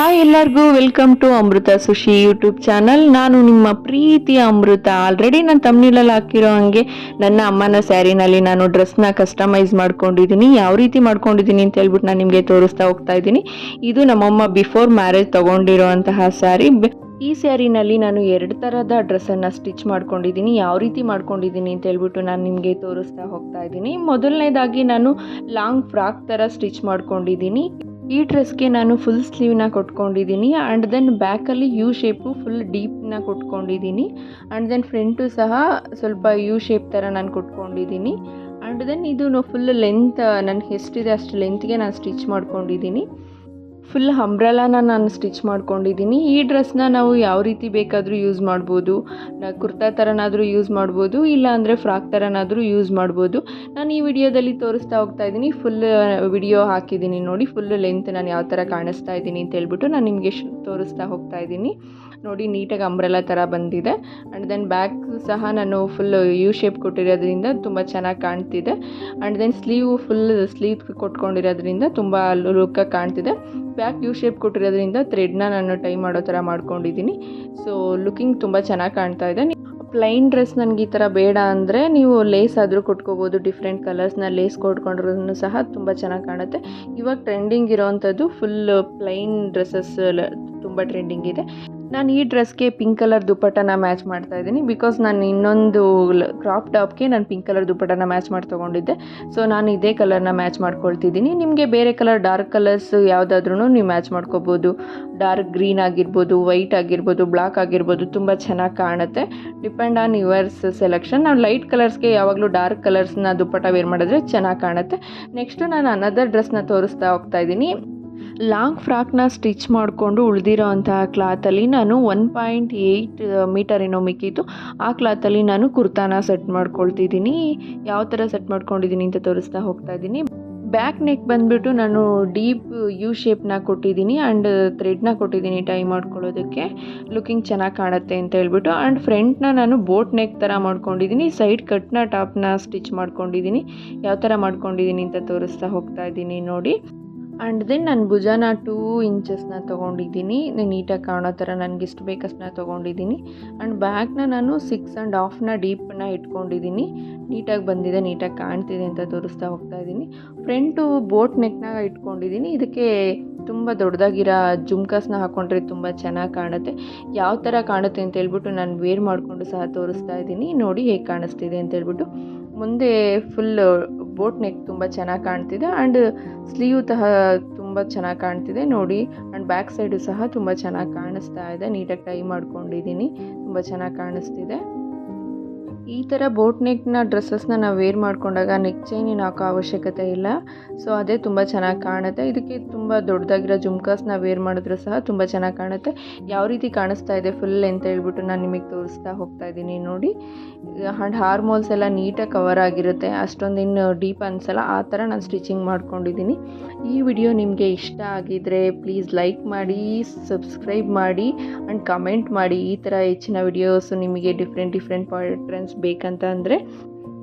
Hi ಎಲ್ಲರಿಗೂ welcome to Amrita Sushi YouTube channel ನಾನು ನಿಮ್ಮ ಪ್ರೀತಿಯ ಅಮೃತ. ಆಲ್ರೆಡಿ ನಾನು ತಮ್ಮಿಲಲ್ಲಿ ಹಾಕಿರೋ ಹಂಗೆ ನನ್ನ ಅಮ್ಮನ ಸ್ಯಾರಿನಲ್ಲಿ ನಾನು ಡ್ರೆಸ್ನ ಕಸ್ಟಮೈಸ್ ಮಾಡ್ಕೊಂಡಿದ್ದೀನಿ. ಯಾವ ರೀತಿ ಮಾಡ್ಕೊಂಡಿದ್ದೀನಿ ಅಂತ ಹೇಳ್ಬಿಟ್ಟು ನಾನು ನಿಮಗೆ ತೋರಿಸ್ತಾ ಹೋಗ್ತಾ ಇದ್ದೀನಿ. ಇದು ನಮ್ಮಮ್ಮ ಬಿಫೋರ್ ಮ್ಯಾರೇಜ್ ತೊಗೊಂಡಿರೋಂತಹ ಸ್ಯಾರಿ. ಈ ಸ್ಯಾರಿನಲ್ಲಿ ನಾನು ಎರಡು ಥರದ ಡ್ರೆಸ್ಸನ್ನು ಸ್ಟಿಚ್ ಮಾಡ್ಕೊಂಡಿದ್ದೀನಿ. ಯಾವ ರೀತಿ ಮಾಡ್ಕೊಂಡಿದ್ದೀನಿ ಅಂತ ಹೇಳ್ಬಿಟ್ಟು ನಾನು ನಿಮಗೆ ತೋರಿಸ್ತಾ ಹೋಗ್ತಾ ಇದ್ದೀನಿ. ಮೊದಲನೇದಾಗಿ ನಾನು ಲಾಂಗ್ ಫ್ರಾಕ್ ಥರ ಸ್ಟಿಚ್ ಮಾಡ್ಕೊಂಡಿದ್ದೀನಿ. ಈ ಡ್ರೆಸ್ಗೆ ನಾನು ಫುಲ್ ಸ್ಲೀವ್ನ ಕೊಟ್ಕೊಂಡಿದ್ದೀನಿ. ಆ್ಯಂಡ್ ದೆನ್ ಬ್ಯಾಕಲ್ಲಿ ಯು ಶೇಪು ಫುಲ್ ಡೀಪ್ನ ಕೊಟ್ಕೊಂಡಿದ್ದೀನಿ. ಆ್ಯಂಡ್ ದೆನ್ ಫ್ರಂಟು ಸಹ ಸ್ವಲ್ಪ ಯು ಶೇಪ್ ಥರ ನಾನು ಕೊಟ್ಕೊಂಡಿದ್ದೀನಿ. ಆ್ಯಂಡ್ ದೆನ್ ಇದು ಫುಲ್ ಲೆಂತ್ ನನಗೆ ಎಷ್ಟಿದೆ ಅಷ್ಟು ಲೆಂತ್ಗೆ ನಾನು ಸ್ಟಿಚ್ ಮಾಡ್ಕೊಂಡಿದ್ದೀನಿ. ಫುಲ್ ಅಂಬ್ರೆಲಾನ ನಾನು ಸ್ಟಿಚ್ ಮಾಡ್ಕೊಂಡಿದ್ದೀನಿ. ಈ ಡ್ರೆಸ್ನ ನಾವು ಯಾವ ರೀತಿ ಬೇಕಾದರೂ ಯೂಸ್ ಮಾಡ್ಬೋದು. ಕುರ್ತಾ ಥರನಾದರೂ ಯೂಸ್ ಮಾಡ್ಬೋದು ಇಲ್ಲ ಅಂದರೆ ಫ್ರಾಕ್ ಥರನಾದರೂ ಯೂಸ್ ಮಾಡ್ಬೋದು. ನಾನು ಈ ವಿಡಿಯೋದಲ್ಲಿ ತೋರಿಸ್ತಾ ಹೋಗ್ತಾ ಇದ್ದೀನಿ. ಫುಲ್ ವಿಡಿಯೋ ಹಾಕಿದ್ದೀನಿ ನೋಡಿ. ಫುಲ್ ಲೆಂತ್ ನಾನು ಯಾವ ಥರ ಕಾಣಿಸ್ತಾ ಇದ್ದೀನಿ ಅಂತ ಹೇಳ್ಬಿಟ್ಟು ನಾನು ನಿಮಗೆ ತೋರಿಸ್ತಾ ಹೋಗ್ತಾ ಇದ್ದೀನಿ. ನೋಡಿ, ನೀಟಾಗಿ ಅಂಬ್ರೆಲ್ಲ ಥರ ಬಂದಿದೆ. ಆ್ಯಂಡ್ ದೆನ್ ಬ್ಯಾಕ್ ಸಹ ನಾನು ಫುಲ್ ಯು ಶೇಪ್ ಕೊಟ್ಟಿರೋದ್ರಿಂದ ತುಂಬ ಚೆನ್ನಾಗಿ ಕಾಣ್ತಿದೆ. And then sleeve full sleeve ಕೊಟ್ಕೊಂಡಿರೋದ್ರಿಂದ ತುಂಬ ಲುಕ್ಕಾಗಿ ಕಾಣ್ತಿದೆ. ಬ್ಯಾಕ್ ಯು ಶೇಪ್ ಕೊಟ್ಟಿರೋದ್ರಿಂದ ಥ್ರೆಡ್ನ ನಾನು ಟೈ ಮಾಡೋ ಥರ ಮಾಡ್ಕೊಂಡಿದ್ದೀನಿ. ಸೊ ಲುಕಿಂಗ್ ತುಂಬ ಚೆನ್ನಾಗಿ ಕಾಣ್ತಾ ಇದೆ. ಪ್ಲೈನ್ ಡ್ರೆಸ್ ನನಗೆ ಈ ಥರ ಬೇಡ ಅಂದರೆ ನೀವು ಲೇಸ್ ಆದರೂ ಕೊಟ್ಕೋಬೋದು ಡಿಫ್ರೆಂಟ್ ಕಲರ್ಸ್ನ ಲೇಸ್ ಕೊಟ್ಕೊಂಡ್ರೂ ಸಹ ತುಂಬ ಚೆನ್ನಾಗಿ ಕಾಣುತ್ತೆ. ಇವಾಗ ಟ್ರೆಂಡಿಂಗ್ ಇರೋವಂಥದ್ದು ಫುಲ್ ಪ್ಲೈನ್ ಡ್ರೆಸ್ಸಸ್ ತುಂಬ ಟ್ರೆಂಡಿಂಗ್ ಇದೆ. ನಾನು ಈ ಡ್ರೆಸ್ಗೆ ಪಿಂಕ್ ಕಲರ್ ದುಪ್ಪಟ್ಟನ ಮ್ಯಾಚ್ ಮಾಡ್ತಾ ಇದ್ದೀನಿ ಬಿಕಾಸ್ ನಾನು ಇನ್ನೊಂದು ಕ್ರಾಪ್ ಟಾಪ್ಗೆ ನಾನು ಪಿಂಕ್ ಕಲರ್ ದುಪ್ಪಟ್ಟನ ಮ್ಯಾಚ್ ಮಾಡಿ ತೊಗೊಂಡಿದ್ದೆ. ಸೊ ನಾನು ಇದೇ ಕಲರ್ನ ಮ್ಯಾಚ್ ಮಾಡ್ಕೊಳ್ತಿದ್ದೀನಿ. ನಿಮಗೆ ಬೇರೆ ಕಲರ್ ಡಾರ್ಕ್ ಕಲರ್ಸ್ ಯಾವುದಾದ್ರೂ ನೀವು ಮ್ಯಾಚ್ ಮಾಡ್ಕೋಬೋದು. ಡಾರ್ಕ್ ಗ್ರೀನ್ ಆಗಿರ್ಬೋದು ವೈಟ್ ಆಗಿರ್ಬೋದು ಬ್ಲ್ಯಾಕ್ ಆಗಿರ್ಬೋದು ತುಂಬ ಚೆನ್ನಾಗಿ ಕಾಣುತ್ತೆ. ಡಿಪೆಂಡ್ ಆನ್ ಯುವರ್ಸ್ ಸೆಲೆಕ್ಷನ್ ನಾವು ಲೈಟ್ ಕಲರ್ಸ್ಗೆ ಯಾವಾಗಲೂ ಡಾರ್ಕ್ ಕಲರ್ಸ್ನ ದುಪ್ಪಟ್ಟ ವೇರ್ ಮಾಡಿದ್ರೆ ಚೆನ್ನಾಗಿ ಕಾಣುತ್ತೆ. ನೆಕ್ಸ್ಟು ನಾನು ಅನದರ್ ಡ್ರೆಸ್ನ ತೋರಿಸ್ತಾ ಹೋಗ್ತಾ ಇದ್ದೀನಿ. ಲಾಂಗ್ ಫ್ರಾಕ್ನ ಸ್ಟಿಚ್ ಮಾಡಿಕೊಂಡು ಉಳಿದಿರೋ ಅಂತಹ ಕ್ಲಾತಲ್ಲಿ ನಾನು ಒನ್ ಪಾಯಿಂಟ್ ಏಯ್ಟ್ ಮೀಟರ್ ಏನೋ ಮಿಕ್ಕಿತ್ತು. ಆ ಕ್ಲಾತಲ್ಲಿ ನಾನು ಕುರ್ತಾನ ಸೆಟ್ ಮಾಡ್ಕೊಳ್ತಿದ್ದೀನಿ. ಯಾವ ಥರ ಸೆಟ್ ಮಾಡ್ಕೊಂಡಿದ್ದೀನಿ ಅಂತ ತೋರಿಸ್ತಾ ಹೋಗ್ತಾ ಇದ್ದೀನಿ. ಬ್ಯಾಕ್ ನೆಕ್ ಬಂದುಬಿಟ್ಟು ನಾನು ಡೀಪ್ ಯು ಶೇಪ್ನ ಕೊಟ್ಟಿದ್ದೀನಿ ಆ್ಯಂಡ್ ಥ್ರೆಡ್ನ ಕೊಟ್ಟಿದ್ದೀನಿ ಟೈ ಮಾಡ್ಕೊಳ್ಳೋದಕ್ಕೆ. ಲುಕಿಂಗ್ ಚೆನ್ನಾಗಿ ಕಾಣುತ್ತೆ ಅಂತ ಹೇಳ್ಬಿಟ್ಟು ಆ್ಯಂಡ್ ಫ್ರಂಟ್ನ ನಾನು ಬೋಟ್ ನೆಕ್ ಥರ ಮಾಡ್ಕೊಂಡಿದ್ದೀನಿ. ಸೈಡ್ ಕಟ್ನ ಟಾಪ್ನ ಸ್ಟಿಚ್ ಮಾಡ್ಕೊಂಡಿದ್ದೀನಿ. ಯಾವ ಥರ ಮಾಡ್ಕೊಂಡಿದ್ದೀನಿ ಅಂತ ತೋರಿಸ್ತಾ ಹೋಗ್ತಾ ಇದ್ದೀನಿ ನೋಡಿ. ಆ್ಯಂಡ್ ದೆನ್ ನಾನು ಭುಜನ ಟೂ ಇಂಚಸ್ನ ತೊಗೊಂಡಿದ್ದೀನಿ. ನೀಟಾಗಿ ಕಾಣೋ ಥರ ನನಗೆ ಎಷ್ಟು ಬೇಕಷ್ಟನ್ನ ತೊಗೊಂಡಿದ್ದೀನಿ. ಆ್ಯಂಡ್ ಬ್ಯಾಕ್ನ ನಾನು ಸಿಕ್ಸ್ ಆ್ಯಂಡ್ ಹಾಫ್ನ ಡೀಪ್ನ ಇಟ್ಕೊಂಡಿದ್ದೀನಿ. ನೀಟಾಗಿ ಬಂದಿದೆ, ನೀಟಾಗಿ ಕಾಣ್ತಿದೆ ಅಂತ ತೋರಿಸ್ತಾ ಹೋಗ್ತಾ ಇದ್ದೀನಿ. ಫ್ರಂಟು ಬೋಟ್ ನೆಕ್ನಾಗ ಇಟ್ಕೊಂಡಿದ್ದೀನಿ. ಇದಕ್ಕೆ ತುಂಬ ದೊಡ್ಡದಾಗಿರೋ ಜುಮ್ಕಾಸ್ನ ಹಾಕ್ಕೊಂಡ್ರೆ ತುಂಬ ಚೆನ್ನಾಗಿ ಕಾಣುತ್ತೆ. ಯಾವ ಥರ ಕಾಣುತ್ತೆ ಅಂತ ಹೇಳ್ಬಿಟ್ಟು ನಾನು ವೇರ್ ಮಾಡಿಕೊಂಡು ಸಹ ತೋರಿಸ್ತಾ ಇದ್ದೀನಿ. ನೋಡಿ ಹೇಗೆ ಕಾಣಿಸ್ತಿದೆ ಅಂತ ಹೇಳ್ಬಿಟ್ಟು. ಮುಂದೆ ಫುಲ್ ಬೋಟ್ ನೆಕ್ ತುಂಬ ಚೆನ್ನಾಗಿ ಕಾಣ್ತಿದೆ ಆ್ಯಂಡ್ ಸ್ಲೀವ್ ತಹ ತುಂಬ ಚೆನ್ನಾಗಿ ಕಾಣ್ತಿದೆ. ನೋಡಿ ಆ್ಯಂಡ್ ಬ್ಯಾಕ್ ಸೈಡು ಸಹ ತುಂಬ ಚೆನ್ನಾಗಿ ಕಾಣಿಸ್ತಾ ಇದೆ. ನೀಟಾಗಿ ಟೈ ಮಾಡ್ಕೊಂಡಿದ್ದೀನಿ. ತುಂಬ ಚೆನ್ನಾಗಿ ಕಾಣಿಸ್ತಿದೆ. ಈ ಥರ ಬೋಟ್ ನೆಕ್ನ ಡ್ರೆಸ್ಸಸ್ನ ನಾವು ವೇರ್ ಮಾಡ್ಕೊಂಡಾಗ ನೆಕ್ ಚೈನಿನ ಹಾಕೋ ಅವಶ್ಯಕತೆ ಇಲ್ಲ. ಸೊ, ಅದೇ ತುಂಬ ಚೆನ್ನಾಗಿ ಕಾಣುತ್ತೆ. ಇದಕ್ಕೆ ತುಂಬ ದೊಡ್ಡದಾಗಿರೋ ಜುಮ್ಕಾಸ್ನ ವೇರ್ ಮಾಡಿದ್ರೆ ಸಹ ತುಂಬ ಚೆನ್ನಾಗಿ ಕಾಣುತ್ತೆ. ಯಾವ ರೀತಿ ಕಾಣಿಸ್ತಾ ಇದೆ ಫುಲ್ ಅಂತ ಹೇಳ್ಬಿಟ್ಟು ನಾನು ನಿಮಗೆ ತೋರಿಸ್ತಾ ಹೋಗ್ತಾ ಇದ್ದೀನಿ ನೋಡಿ. ಆ್ಯಂಡ್ ಹಾರ್ಮೋಲ್ಸ್ ಎಲ್ಲ ನೀಟಾಗಿ ಕವರ್ ಆಗಿರುತ್ತೆ. ಅಷ್ಟೊಂದು ಇನ್ನು ಡೀಪ್ ಅನ್ಸಲ್ಲ. ಆ ಥರ ನಾನು ಸ್ಟಿಚಿಂಗ್ ಮಾಡ್ಕೊಂಡಿದ್ದೀನಿ. ಈ ವಿಡಿಯೋ ನಿಮಗೆ ಇಷ್ಟ ಆಗಿದ್ರೆ ಪ್ಲೀಸ್ ಲೈಕ್ ಮಾಡಿ, ಸಬ್ಸ್ಕ್ರೈಬ್ ಮಾಡಿ ಆ್ಯಂಡ್ ಕಮೆಂಟ್ ಮಾಡಿ. ಈ ಥರ ಹೆಚ್ಚಿನ ವಿಡಿಯೋಸು ನಿಮಗೆ ಡಿಫ್ರೆಂಟ್ ಡಿಫ್ರೆಂಟ್ ಪ್ಯಾಟ್ರನ್ಸ್ ಬೇಕಂತ ಅಂದರೆ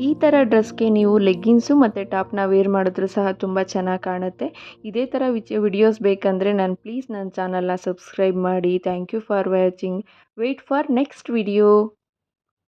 ಈ ಥರ ಡ್ರೆಸ್ಗೆ ನೀವು ಲೆಗ್ಗಿನ್ಸು ಮತ್ತು ಟಾಪ್ನ ವೇರ್ ಮಾಡಿದ್ರೂ ಸಹ ತುಂಬ ಚೆನ್ನಾಗಿ ಕಾಣುತ್ತೆ. ಇದೇ ಥರ ವಿಚ, ವಿಡಿಯೋಸ್ ಬೇಕಂದರೆ ನಾನು ಪ್ಲೀಸ್ ನನ್ನ ಚಾನಲ್ನ ಸಬ್ಸ್ಕ್ರೈಬ್ ಮಾಡಿ. Thank you for watching. Wait for next video.